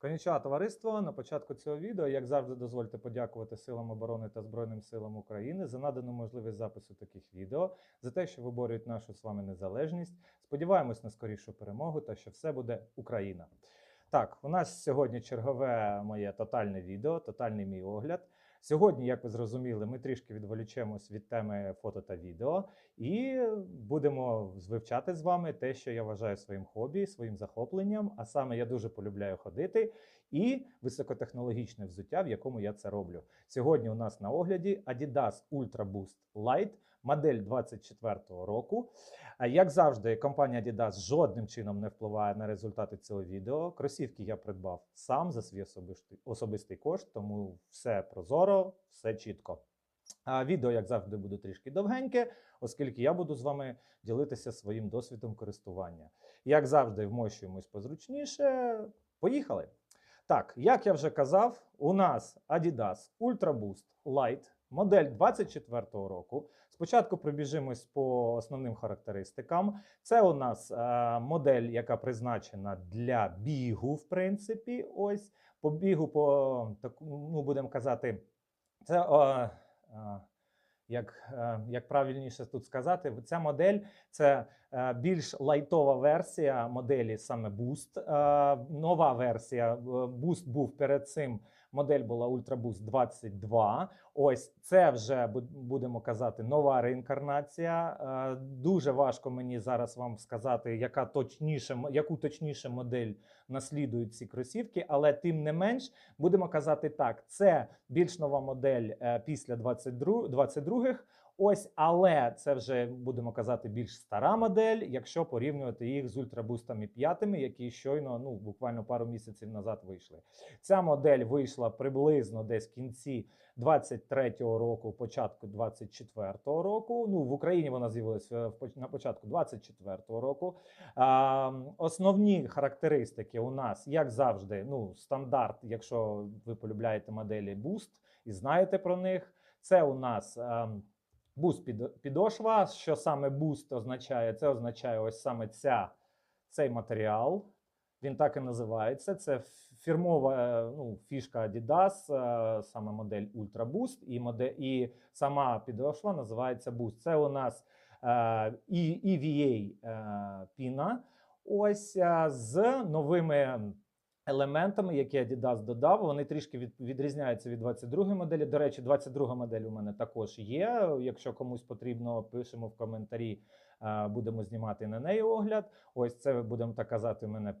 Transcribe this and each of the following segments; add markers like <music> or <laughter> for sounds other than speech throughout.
Коніча товариство. На початку цього відео, як завжди, дозвольте подякувати силам оборони та Збройним силам України за надану можливість запису таких відео, за те, що виборюють нашу з вами незалежність. Сподіваємось на скорішу перемогу та що все буде Україна. Так, у нас сьогодні чергове моє тотальне відео, тотальний мій огляд. Сьогодні, як ви зрозуміли, ми трішки відволічемось від теми фото та відео і будемо вивчати з вами те, що я вважаю своїм хобі, своїм захопленням. А саме я дуже полюбляю ходити і високотехнологічне взуття, в якому я це роблю. Сьогодні у нас на огляді Adidas Ultra Boost Light, модель 24-го року. Як завжди, компанія Adidas жодним чином не впливає на результати цього відео. Кросівки я придбав сам за свій особистий, особистий кошт, тому все прозоро, все чітко. А відео, як завжди, буде трішки довгеньке, оскільки я буду з вами ділитися своїм досвідом користування. Як завжди, вмощуємось позручніше. Поїхали! Так, як я вже казав, у нас Adidas Ultra Boost Light, модель 24-го року. Спочатку пробіжимось по основним характеристикам. Це у нас е, модель, яка призначена для бігу, в принципі. Ось по бігу, по таку, ну будемо казати, це. Е, е, як, е, як правильніше тут сказати, ця модель це е, більш лайтова версія моделі саме Boost. Е, Нова версія Boost був перед цим. Модель була ультрабус Boost 22. Ось це вже будемо казати нова реінкарнація. Е, Дуже важко мені зараз вам сказати, яка точніше, яку точніше модель наслідують ці кросівки, але тим не менш будемо казати так: це більш нова модель е, після 22, 22-х. Ось, але це вже будемо казати більш стара модель, якщо порівнювати їх з ультрабустами п'ятими, які щойно ну буквально пару місяців назад вийшли. Ця модель вийшла приблизно десь в кінці 23-го року, початку 24-го року. Ну в Україні вона з'явилася на початку 24-го року. А, основні характеристики у нас, як завжди, ну стандарт, якщо ви полюбляєте моделі Boost і знаєте про них, це у нас. ем, Буст підошва. Що саме буст означає? Це означає ось саме ця, цей матеріал. Він так і називається. Це фірмова е, ну, фішка Adidas, е, саме модель Ultra Boost, і, модель, і сама підошва називається Boost. Це у нас е, EVA е, піна. Ось е, з новими елементами, які Adidas додав. Вони трішки від, відрізняються від 22 моделі. До речі, 22 модель у мене також є. Якщо комусь потрібно, пишемо в коментарі. е, Будемо знімати на неї огляд. Ось це будемо так казати. У мене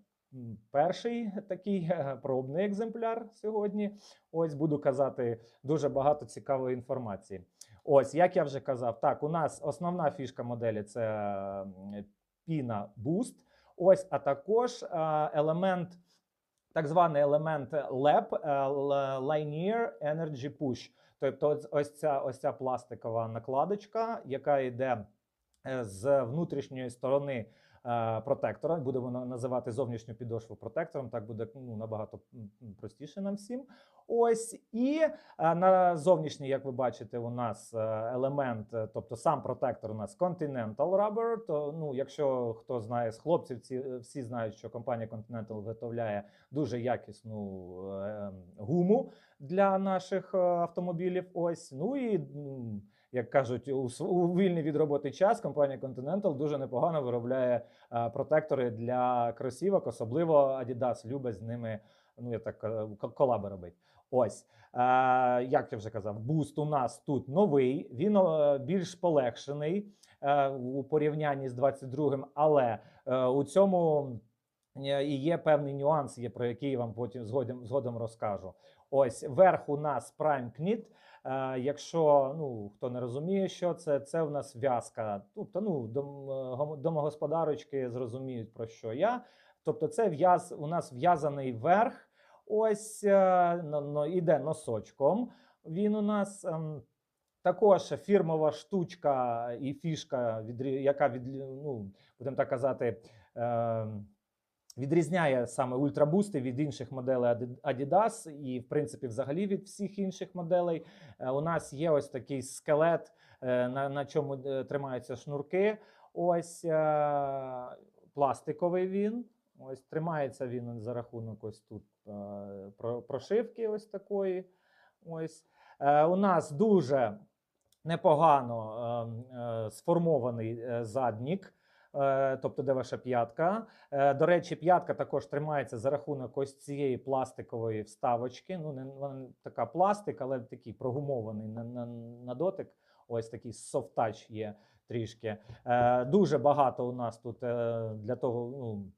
перший такий е, пробний екземпляр сьогодні. Ось буду казати дуже багато цікавої інформації. Ось, як я вже казав, так у нас основна фішка моделі це піна Boost. Ось, а також е, елемент так званий елемент LEP, е, Linear Energy Push. Тобто, ось- ця ось ця пластикова накладочка, яка йде е, з внутрішньої сторони протектора. Будемо називати зовнішню підошву протектором. Так буде ну, набагато простіше нам всім. Ось і е, на зовнішній, як ви бачите, у нас е, елемент, е, тобто сам протектор у нас Continental Rubber. То ну, якщо хто знає з хлопців, ці е, всі знають, що компанія Continental виготовляє дуже якісну е, гуму для наших е, автомобілів. Ось ну і. Як кажуть, у, у вільний від роботи час компанія Continental дуже непогано виробляє е, протектори для кросівок, особливо Adidas любить з ними. Ну я так е, колаби робить. Ось е, як я вже казав, буст у нас тут новий. Він е, більш полегшений е, у порівнянні з 22-м, але е, у цьому е, і є певний нюанс, є про який я вам потім згодом, згодом розкажу. Ось верх у нас Prime Knit. Е, якщо ну хто не розуміє, що це, це у нас в'язка. Тобто, ну е, домогосподарочки зрозуміють про що я. Тобто, це в'яз у нас в'язаний верх. Ось но, іде носочком. Він у нас. ем, також фірмова штучка і фішка, яка від, ну, будемо так казати, е, відрізняє саме ультрабусти від інших моделей Adidas і, в принципі, взагалі від всіх інших моделей. Е, у нас є ось такий скелет, е, на, на чому е, тримаються шнурки. Ось пластиковий він. Ось тримається він за рахунок ось тут прошивки ось такої. Ось. У нас дуже непогано е, е, сформований заднік, тобто де ваша п'ятка. Е, До речі, п'ятка також тримається за рахунок ось цієї пластикової вставочки. Ну, не вона така пластик, але такий прогумований на, на, на дотик. Ось такий софт-тач є трішки. Е, Дуже багато у нас тут е, для того ну,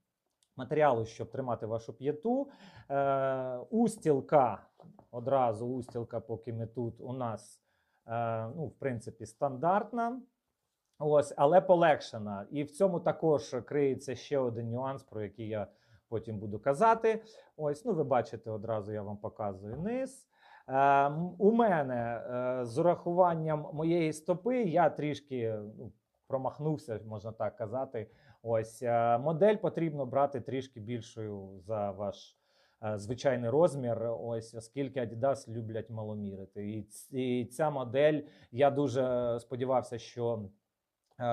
матеріалу, щоб тримати вашу п'яту. Е, Устілка одразу устілка, поки ми тут у нас, е, ну, в принципі, стандартна. Ось, але полегшена. І в цьому також криється ще один нюанс, про який я потім буду казати. Ось, ну, ви бачите, одразу я вам показую низ. Е, у мене е, з урахуванням моєї стопи я трішки ну, промахнувся, можна так казати. Ось е, модель потрібно брати трішки більшою за ваш е, звичайний розмір. Ось оскільки Adidas люблять маломірити. І, і ця модель я дуже сподівався, що е,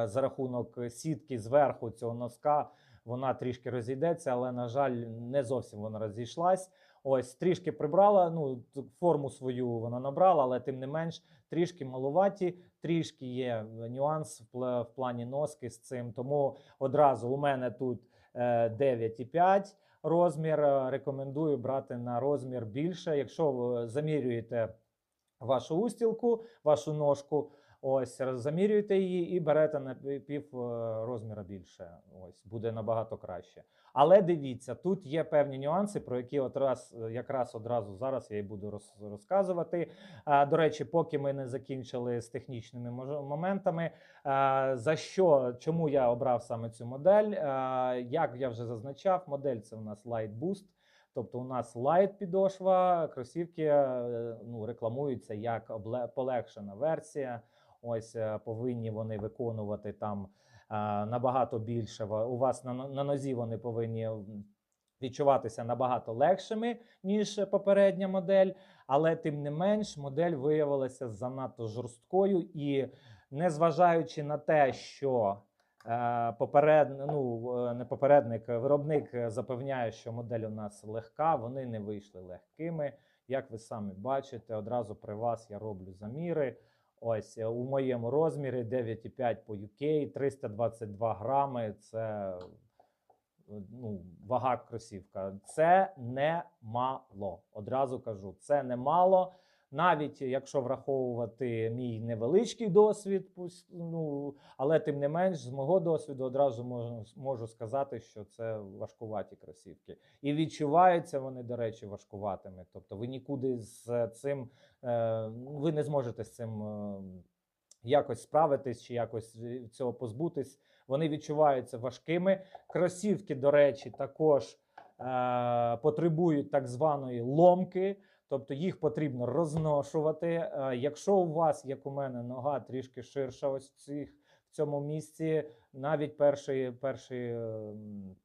за рахунок сітки зверху цього носка вона трішки розійдеться, але на жаль, не зовсім вона розійшлась. Ось трішки прибрала. Ну форму свою вона набрала, але тим не менш трішки малуваті, трішки є нюанс в плані носки з цим. Тому одразу у мене тут е, 9,5 розмір. Е, Рекомендую брати на розмір більше. Якщо ви замірюєте вашу устілку, вашу ножку. Ось замірюєте її і берете на пів е, розміра більше. Ось буде набагато краще. Але дивіться, тут є певні нюанси, про які от раз, е, якраз одразу зараз я і буду роз- розказувати. А, До речі, поки ми не закінчили з технічними моментами, а, за що чому я обрав саме цю модель? А, Як я вже зазначав, модель це у нас Light Boost. Тобто у нас лайт підошва, кросівки е, ну, рекламуються як полегшена версія. Ось е, повинні вони виконувати там е, набагато більше. У вас на, на нозі вони повинні відчуватися набагато легшими, ніж попередня модель. Але тим не менш, модель виявилася занадто жорсткою і незважаючи на те, що Е, Поперед, ну, е, не попередник, виробник запевняє, що модель у нас легка. Вони не вийшли легкими. Як ви самі бачите, одразу при вас я роблю заміри. Ось е, у моєму розмірі 9,5 по UK, 322 грами. Це е, ну, вага кросівка. Це не мало. Одразу кажу, це не мало. Навіть якщо враховувати мій невеличкий досвід, ну, але тим не менш, з мого досвіду одразу можу, можу сказати, що це важкуваті кросівки. І відчуваються вони, до речі, важкуватими. Тобто ви нікуди з цим е, ви не зможете з цим е, якось справитись чи якось цього позбутись. Вони відчуваються важкими. Кросівки, до речі, також е, потребують так званої ломки. Тобто їх потрібно розношувати. Е, Якщо у вас, як у мене, нога трішки ширша, ось цих в цьому місці, навіть перший, перший, ем,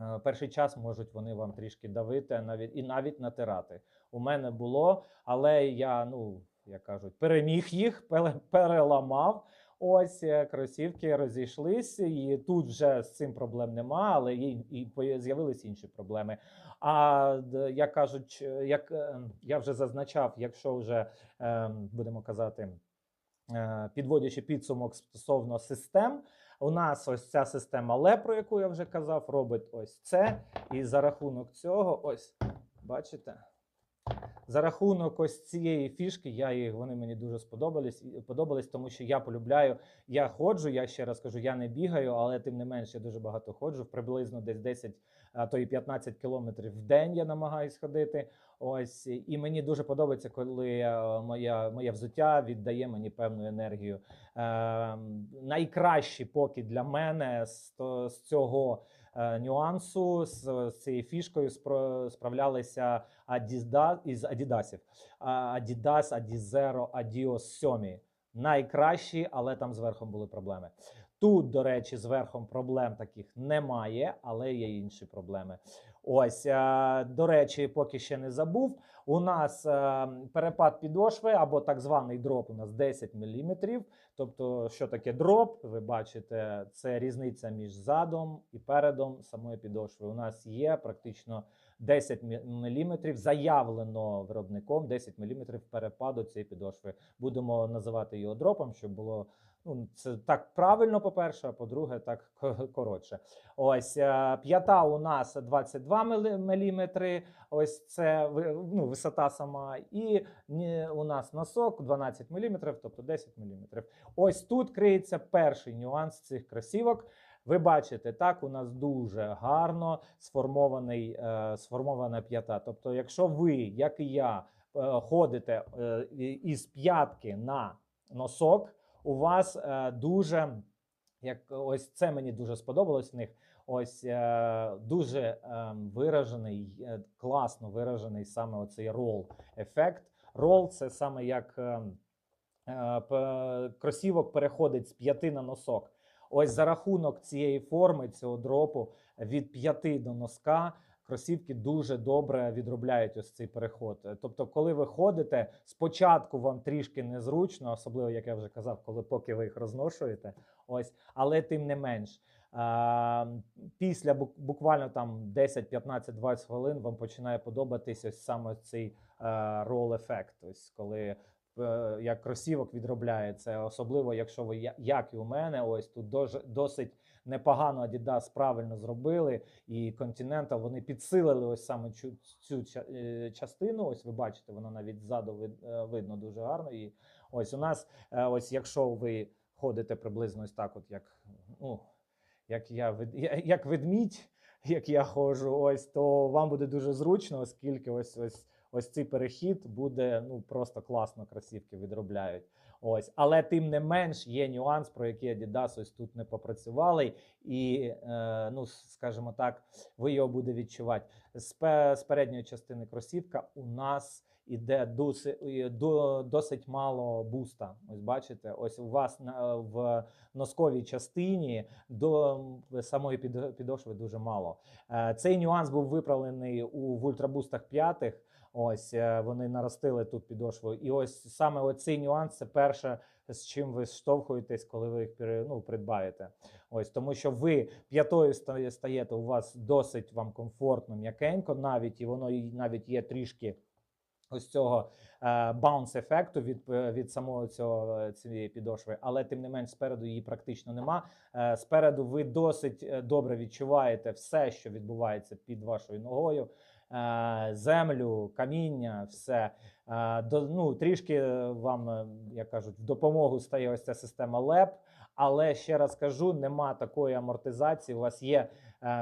е, перший час можуть вони вам трішки давити, навіть і навіть натирати. У мене було, але я, ну як кажуть, переміг їх, переламав. Ось е, кросівки розійшлись, і тут вже з цим проблем нема, але і поя- з'явились інші проблеми. А як кажуть, е, як е, я вже зазначав, якщо вже е, будемо казати, підводячи підсумок стосовно систем, у нас ось ця система LE, про яку я вже казав, робить ось це. І за рахунок цього, ось бачите. За рахунок ось цієї фішки, я їх вони мені дуже сподобались, подобались, тому що я полюбляю. Я ходжу, я ще раз кажу, я не бігаю, але тим не менш я дуже багато ходжу. Приблизно десь 10, а то і 15 кілометрів в день я намагаюсь ходити. Ось і мені дуже подобається, коли е, моя, моє взуття віддає мені певну енергію. Е, найкращі поки для мене з, з цього нюансу, з, цією фішкою справлялися Adidas, із Адідасів. Adidas, Adizero, Adios 7. Найкращі, але там з верхом були проблеми. Тут, до речі, з верхом проблем таких немає, але є інші проблеми. Ось, е, до речі, поки ще не забув. У нас е, перепад підошви або так званий дроп у нас 10 мм. Тобто, що таке дроп? Ви бачите, це різниця між задом і передом самої підошви. У нас є практично 10 мм, заявлено виробником 10 мм перепаду цієї підошви. Будемо називати його дропом, щоб було ну, це так правильно, по-перше, а по-друге, так <laughs> коротше. Ось е, п'ята у нас 22 мм, ось це ну, висота сама. І у нас носок 12 мм, тобто 10 мм. Ось тут криється перший нюанс цих кросівок. Ви бачите, так у нас дуже гарно сформований, е, сформована п'ята. Тобто, якщо ви, як і я, е, ходите е, із п'ятки на носок, у вас е, дуже, як ось це мені дуже сподобалось в них. Ось е, дуже е, виражений, е, класно виражений саме оцей рол ефект. Рол це саме як е, е, кросівок переходить з п'яти на носок. Ось за рахунок цієї форми, цього дропу від п'яти до носка. Кросівки дуже добре відробляють ось цей переход. Е, Тобто, коли ви ходите, спочатку вам трішки незручно, особливо, як я вже казав, коли поки ви їх розношуєте. Ось, але тим не менш, після буквально там 10, 15, 20 хвилин вам починає подобатись ось саме цей рол ефект. Ось коли е, як кросівок відробляє це, особливо якщо ви як і у мене, ось тут досить непогано Adidas правильно зробили, і Continental вони підсилили ось саме цю, цю е, частину. Ось ви бачите, вона навіть ззаду е, видно дуже гарно. І ось у нас, е, ось якщо ви ходите приблизно ось так, от як ну як я- як ведмідь, як я ходжу, ось то вам буде дуже зручно, оскільки ось ось ось цей перехід буде ну просто класно кросівки відробляють. Ось, але тим не менш є нюанс, про який Adidas ось тут не попрацювали, і е, ну скажімо так, ви його буде відчувати. З, з передньої частини кросівка у нас іде досить, до, досить мало буста. Ось бачите, ось у вас на в носковій частині до самої підошви дуже мало. Е, Цей нюанс був виправлений у в ультрабустах п'ятих. Ось е, вони наростили тут підошву. І ось саме оцей нюанс це перше, з чим ви штовхуєтесь, коли ви їх ну, придбаєте. Ось тому, що ви п'ятою ста- стаєте, у вас досить вам комфортно, м'якенько, навіть і воно навіть є трішки ось цього баунс ефекту від, е, від самого цього е, цієї підошви, але тим не менш спереду її практично нема. Е, Спереду ви досить е, добре відчуваєте все, що відбувається під вашою ногою. Е, Землю, каміння, все Е, до ну трішки е, вам, як кажуть, в допомогу стає ось ця система LEP, але ще раз кажу, нема такої амортизації. У вас є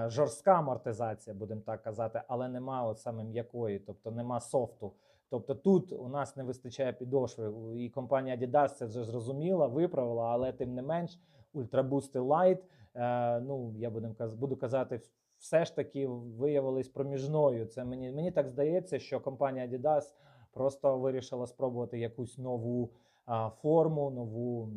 жорстка амортизація, будемо так казати, але нема от саме м'якої, тобто нема софту. Тобто тут у нас не вистачає підошви, і компанія Adidas це вже зрозуміла, виправила, але тим не менш, Boost Light, е, ну я буду, буду казати, все ж таки виявились проміжною. Це мені, мені так здається, що компанія Adidas просто вирішила спробувати якусь нову а, форму, нову,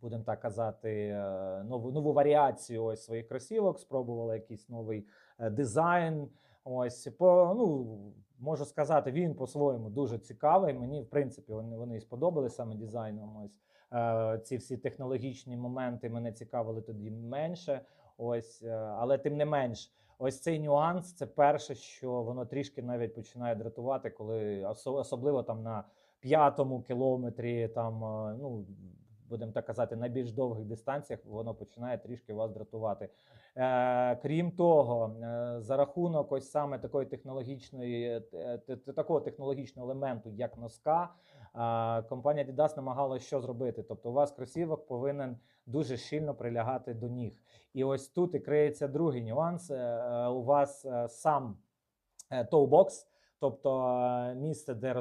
будемо так казати, е, нову, нову варіацію ось своїх кросівок, спробувала якийсь новий е, дизайн. Ось по ну можу сказати, він по-своєму дуже цікавий. Мені, в принципі, вони, вони і сподобались саме дизайном. Ось е, ці всі технологічні моменти мене цікавили тоді менше. Ось, е, але тим не менш, ось цей нюанс це перше, що воно трішки навіть починає дратувати, коли особливо там на п'ятому кілометрі, там е, ну. Будемо так казати, на більш довгих дистанціях воно починає трішки вас дратувати. Е, крім того, е, за рахунок ось саме такої технологічної, такого технологічного елементу, як носка, компанія Adidas намагалася що зробити. Тобто, у вас кросівок повинен дуже щільно прилягати до ніг. І ось тут і криється другий нюанс. Е, е, У вас е, сам тоубокс, тобто місце, де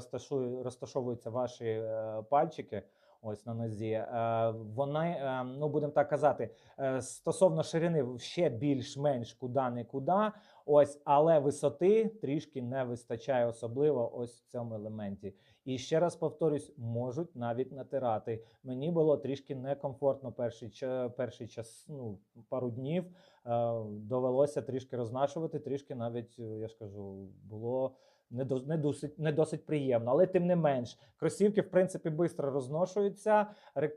розташовуються ваші пальчики. Ось на нозі, вони, ну будемо так казати, стосовно ширини ще більш-менш куди не куди. Ось, але висоти трішки не вистачає, особливо ось в цьому елементі. І ще раз повторюсь, можуть навіть натирати. Мені було трішки некомфортно перший, перший час, ну, пару днів. Е, довелося трішки рознашувати, трішки навіть, е, я ж кажу, було не, до, не, досить, не досить приємно. Але тим не менш, кросівки, в принципі, швидко розношуються.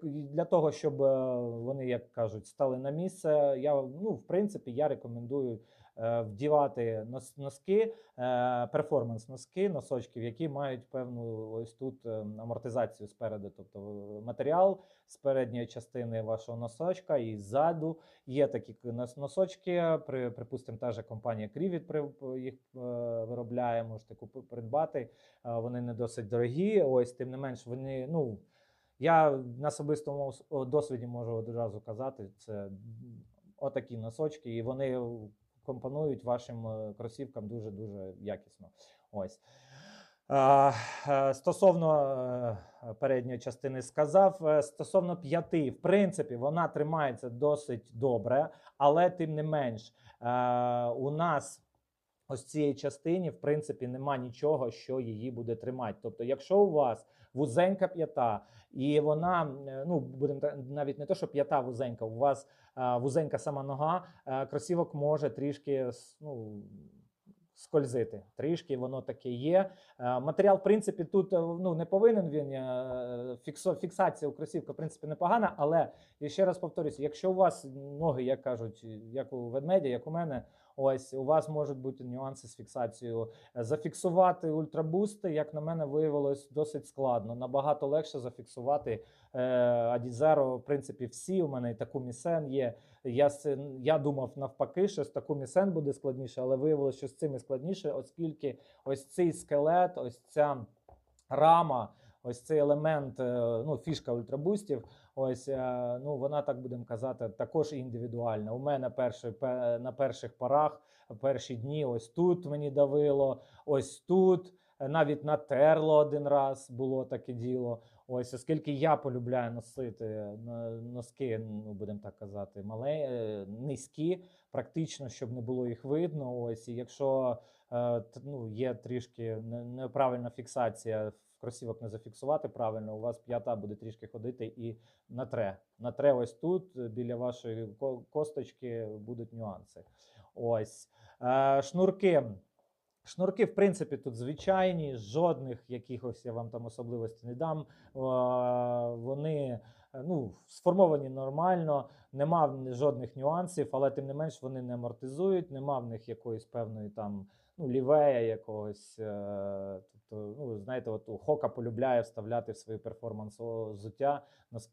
Для того, щоб е, вони, як кажуть, стали на місце, я, ну, в принципі, я рекомендую вдівати носки, е, перформанс носки, носочків, які мають певну ось тут е, амортизацію спереду, тобто е, матеріал з передньої частини вашого носочка і ззаду. Є такі носочки, при, припустимо, та же компанія при, їх е, виробляє, можете купи, придбати. Е, вони не досить дорогі. Ось, тим не менш, вони, ну, я на особистому досвіді можу одразу казати, це отакі носочки, і вони компонують вашим е, кросівкам дуже-дуже якісно. Ось. Е, Стосовно е, передньої частини сказав, стосовно п'яти, в принципі, вона тримається досить добре, але тим не менш, у нас ось цій частині, в принципі, нема нічого, що її буде тримати. Тобто, якщо у вас вузенька п'ята, і вона, е, ну будемо навіть не то, що п'ята вузенька, у вас е, вузенька сама нога, е, кросівок може трішки ну, скользити. Трішки воно таке є. Матеріал, в принципі, тут ну, не повинен він. Фіксо, фіксація у кросівка, в принципі, непогана, але я ще раз повторюся: якщо у вас ноги, як кажуть, як у ведмедя, як у мене, ось у вас можуть бути нюанси з фіксацією. Е, Зафіксувати ультрабусти, як на мене, виявилось досить складно. Набагато легше зафіксувати Adizero, в принципі, всі. У мене і таку місен є. Я, я думав навпаки, що з таку місен буде складніше, але виявилося, що з цими складніше, оскільки ось цей скелет, ось ця рама, ось цей елемент, е, ну, фішка ультрабустів, ось е, ну, вона, так будемо казати, також індивідуальна. У мене перший, пе- на перших порах, перші дні, ось тут мені давило, ось тут. е, Навіть натерло один раз було таке діло. Ось, оскільки я полюбляю носити на- носки, ну будемо так казати, мале, е, низькі, практично, щоб не було їх видно. Ось, і якщо е, ну, є трішки неправильна фіксація, в кросівок не зафіксувати правильно, у вас п'ята буде трішки ходити і натре. Натре ось тут, е, біля вашої косточки, будуть нюанси. Ось. Е, шнурки. Шнурки, в принципі, тут звичайні, жодних якихось я вам там особливостей не дам. Е, Вони ну, сформовані нормально, нема жодних нюансів, але тим не менш вони не амортизують, нема в них якоїсь певної там ну, лівея якогось. е, Тобто, ну, знаєте, от у Хока полюбляє вставляти в свої перформанс взуття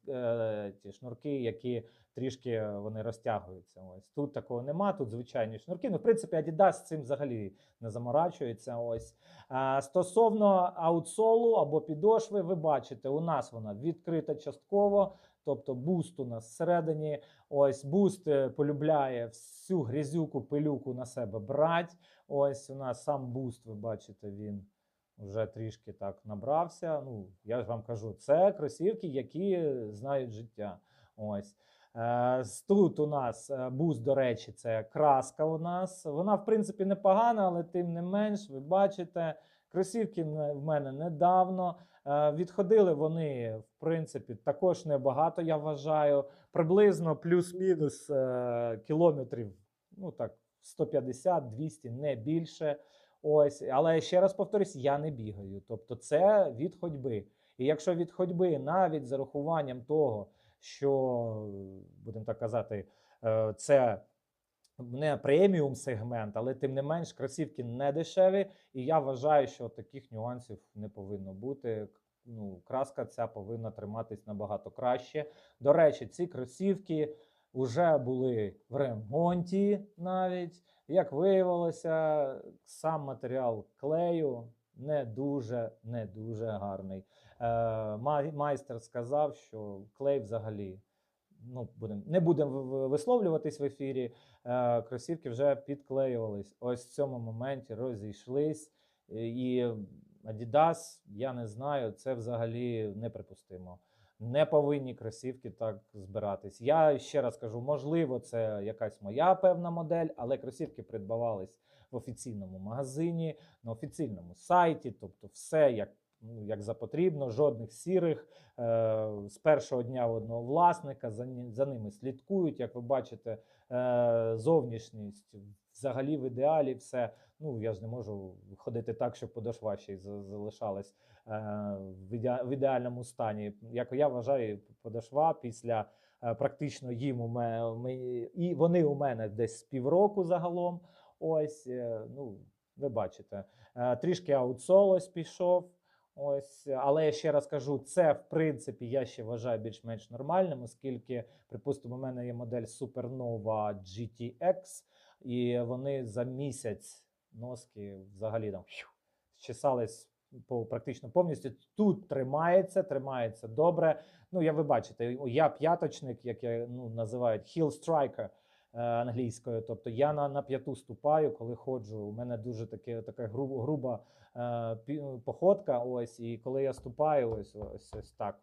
е, ті шнурки, які трішки вони розтягуються. Ось тут такого нема, тут звичайні шнурки. Ну, в принципі, Adidas з цим взагалі не заморачується. Ось а, стосовно аутсолу або підошви, ви бачите, у нас вона відкрита частково. Тобто буст у нас всередині. Ось буст е, полюбляє всю грязюку, пилюку на себе брати. Ось у нас сам буст, ви бачите, він вже трішки так набрався. Ну, я ж вам кажу, це кросівки, які знають життя. Ось. Е, Тут у нас е, буст, до речі, це краска у нас. Вона, в принципі, непогана, але тим не менш, ви бачите, кросівки в мене недавно. Е, Відходили вони, в принципі, також небагато, я вважаю. Приблизно плюс-мінус е, кілометрів, ну так, 150-200, не більше. Ось, але ще раз повторюсь, я не бігаю. Тобто, це від ходьби. І якщо від ходьби, навіть з урахуванням того, що будемо так казати, е, це не преміум сегмент, але тим не менш кросівки не дешеві. І я вважаю, що таких нюансів не повинно бути. Ну, краска ця повинна триматись набагато краще. До речі, ці кросівки вже були в ремонті навіть. Як виявилося, сам матеріал клею не дуже, не дуже гарний. Е, майстер сказав, що клей взагалі. Ну, будем, не будемо висловлюватись в ефірі. Е, кросівки вже підклеювались. Ось в цьому моменті розійшлись. Е, І Adidas, я не знаю, це взагалі неприпустимо. Не повинні кросівки так збиратись. Я ще раз кажу, можливо, це якась моя певна модель, але кросівки придбавались в офіційному магазині, на офіційному сайті, тобто все як. Ну, як за потрібно, жодних сірих е, з першого дня одного власника за, за ними слідкують. Як ви бачите, е, зовнішність взагалі в ідеалі все. Ну я ж не можу ходити так, щоб подошва ще й залишалась е, в, іде- в ідеальному стані. Як я вважаю, подошва після е, практично їм у мене і вони у мене десь з півроку загалом. Ось е, ну ви бачите, Е, трішки аутсолось пішов. Ось, але я ще раз кажу, це в принципі я ще вважаю більш-менш нормальним, оскільки, припустимо, у мене є модель Supernova GTX, і вони за місяць носки взагалі там фью, зчесались по практично повністю. Тут тримається, тримається добре. Ну, я ви бачите, я п'яточник, як я ну, називають heel striker е, англійською. Тобто я на, на п'яту ступаю, коли ходжу. У мене дуже таке, така гру- груба походка. Ось, і коли я ступаю, ось, ось, ось так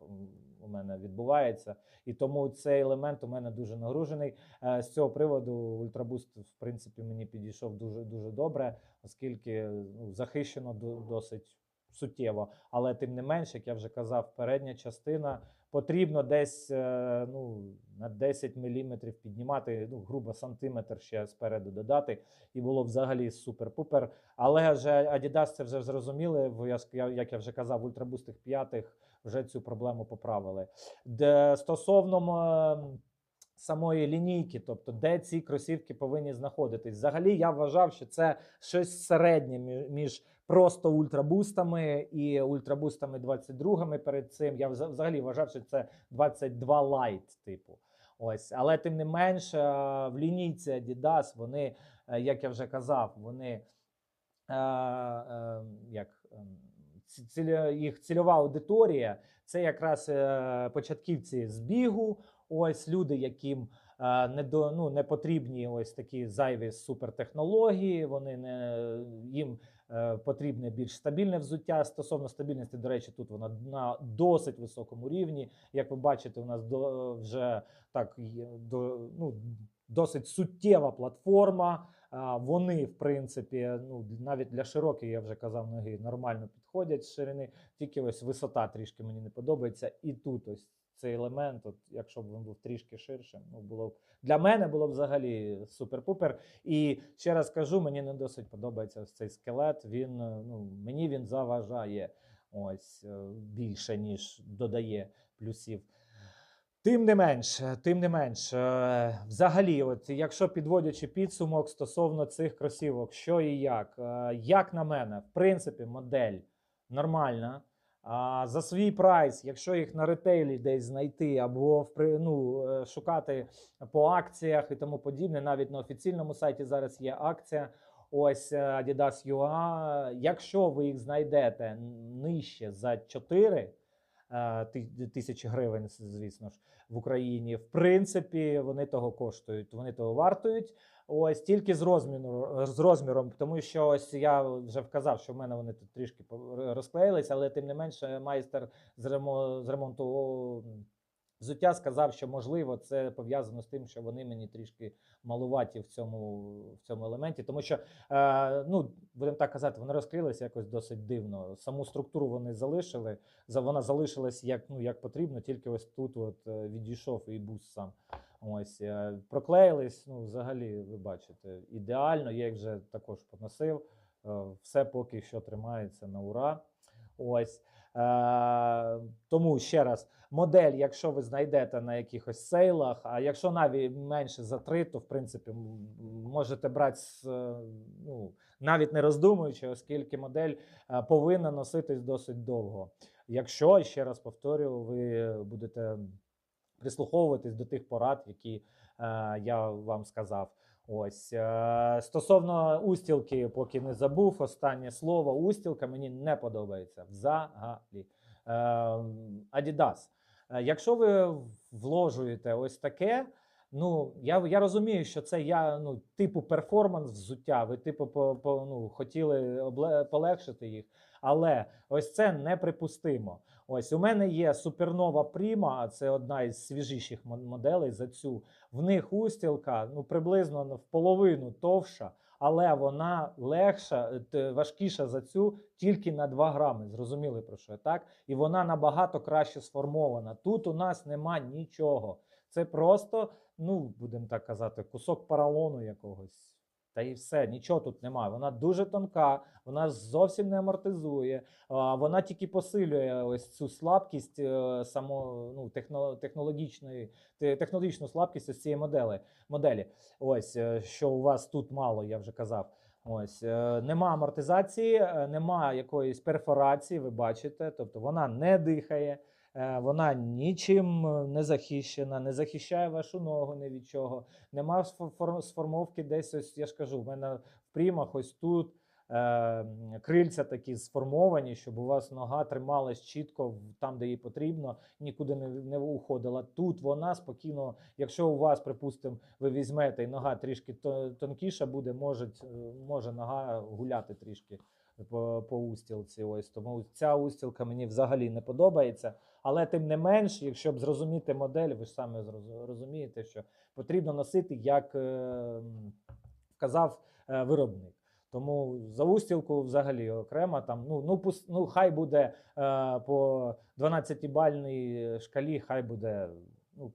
у мене відбувається. І тому цей елемент у мене дуже нагружений. Е, З цього приводу ультрабуст, в принципі, мені підійшов дуже дуже добре, оскільки ну, захищено до- досить суттєво. Але тим не менш, як я вже казав, передня частина потрібно десь е, ну, на 10 мм піднімати, ну, грубо сантиметр ще спереду додати, і було взагалі супер-пупер. Але вже Adidas це вже зрозуміли. Як я вже казав, в ультрабустих п'ятих вже цю проблему поправили. Де стосовно самої лінійки, тобто де ці кросівки повинні знаходитись. Взагалі я вважав, що це щось середнє мі- між просто ультрабустами і ультрабустами 22 перед цим. Я взагалі вважав, що це 22 Lite, типу. Ось, але тим не менш, е, в лінійці Adidas вони, е, як я вже казав, вони е, е, як ем, ціля- їх цільова аудиторія це якраз е, початківці з бігу. Ось люди, яким не до ну не потрібні ось такі зайві супертехнології. Вони не їм потрібне більш стабільне взуття. Стосовно стабільності, до речі, тут вона на досить високому рівні. Як ви бачите, у нас до вже так до ну досить суттєва платформа. Вони, в принципі, ну навіть для широких, я вже казав, ноги нормально підходять з ширини. Тільки ось висота трішки мені не подобається. І тут ось цей елемент, от якщо б він був трішки ширшим, ну було б для мене було б взагалі супер-пупер. І ще раз кажу, мені не досить подобається цей скелет. Він е, ну мені він заважає ось е, більше ніж додає плюсів. Тим не менш, е, тим не менш, взагалі, от якщо підводячи підсумок стосовно цих кросівок, що і як, як на мене, в принципі, модель нормальна. А за свій прайс, якщо їх на ретейлі десь знайти, або ну, е, шукати по акціях і тому подібне, навіть на офіційному сайті зараз є акція. Ось е, Adidas UA. Якщо ви їх знайдете нижче за 4 е, ти- тисячі гривень, звісно ж, в Україні, в принципі, вони того коштують, вони того вартують. Ось тільки з розміру з розміром, тому що ось я вже вказав, що в мене вони тут трішки розклеїлися, але тим не менше, майстер з ремо- з ремонту взуття сказав, що можливо це пов'язано з тим, що вони мені трішки малуваті в цьому в цьому елементі, тому що е, ну будемо так казати, вони розкрилися якось досить дивно. Саму структуру вони залишили. Вона залишилась як ну як потрібно, тільки ось тут от е, відійшов і бус сам. Ось е, проклеїлись. Ну, взагалі, ви бачите, ідеально. Я їх вже також поносив. Е, Все поки що тримається на ура. Ось. Е, тому ще раз, модель, якщо ви знайдете на якихось сейлах, а якщо навіть менше за три, то в принципі можете брати е, ну, навіть не роздумуючи, оскільки модель е, повинна носитись досить довго. Якщо ще раз повторюю, ви будете прислуховуватись до тих порад, які я вам сказав. Ось е, стосовно устілки, поки не забув, останнє слово. Устілка мені не подобається взагалі. Е, Adidas. Е, Якщо ви вложуєте ось таке, ну я, я розумію, що це я ну, типу перформанс взуття. Ви типу по, по, ну, хотіли полегшити їх, але ось це неприпустимо. Ось у мене є Supernova Prima, це одна із свіжіших моделей за цю. В них устілка ну приблизно в половину товша, але вона легша, е, важкіша за цю тільки на 2 грами. Зрозуміли про що я так? І вона набагато краще сформована. Тут у нас нема нічого. Це просто, ну будемо так казати, кусок поролону якогось. Та і все, нічого тут немає. Вона дуже тонка, вона зовсім не амортизує. Вона тільки посилює ось цю слабкість е, само ну, техно, технологічної, технологічну слабкість ось цієї модели, моделі. Ось е, що у вас тут мало, я вже казав. Ось е, нема амортизації, нема якоїсь перфорації, ви бачите, тобто вона не дихає. Е, Вона нічим е, не захищена, не захищає вашу ногу ні від чого. Нема сфо- сформовки десь ось, я ж кажу, в мене в прімах ось тут е, крильця такі сформовані, щоб у вас нога трималась чітко там, де їй потрібно, нікуди не, не уходила. Тут вона спокійно, якщо у вас, припустимо, ви візьмете і нога трішки тонкіша буде, може, може нога гуляти трішки по, по устілці. Ось тому ця устілка мені взагалі не подобається. Але тим не менш, якщо б зрозуміти модель, ви ж зроз- розумієте, що потрібно носити, як е, е, виробник. Тому за устілку взагалі окремо там, ну, ну, пус- ну хай буде е, по 12-бальній шкалі, хай буде ну,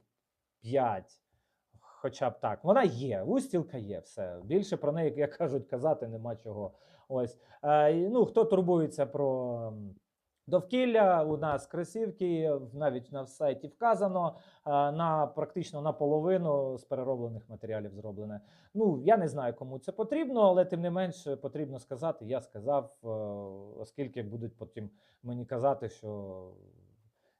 5. Хоча б так. Вона є, устілка є, все. Більше про неї, як кажуть, казати нема чого. Ось. Е, ну, хто турбується про довкілля, у нас кросівки, навіть на сайті вказано, е, на практично наполовину з перероблених матеріалів зроблене. Ну, я не знаю, кому це потрібно, але тим не менш потрібно сказати. Я сказав, е, оскільки будуть потім мені казати, що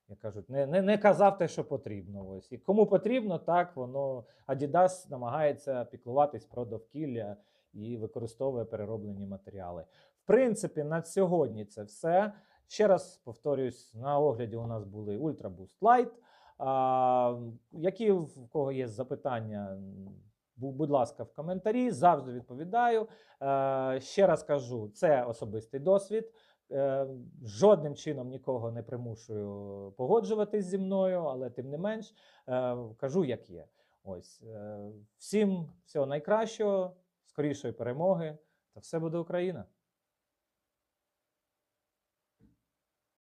як кажуть, не, не, не казав те, що потрібно. Ось. І кому потрібно, так воно Adidas намагається піклуватись про довкілля і використовує перероблені матеріали. В принципі, на сьогодні це все. Ще раз повторюсь, на огляді у нас були Ultra Boost Light. А, які в кого є запитання, будь ласка, в коментарі, завжди відповідаю. Е, ще раз кажу, це особистий досвід. Е, Жодним чином нікого не примушую погоджуватись зі мною, але тим не менш е, кажу, як є. Ось е, всім всього найкращого, скорішої перемоги, та все буде Україна.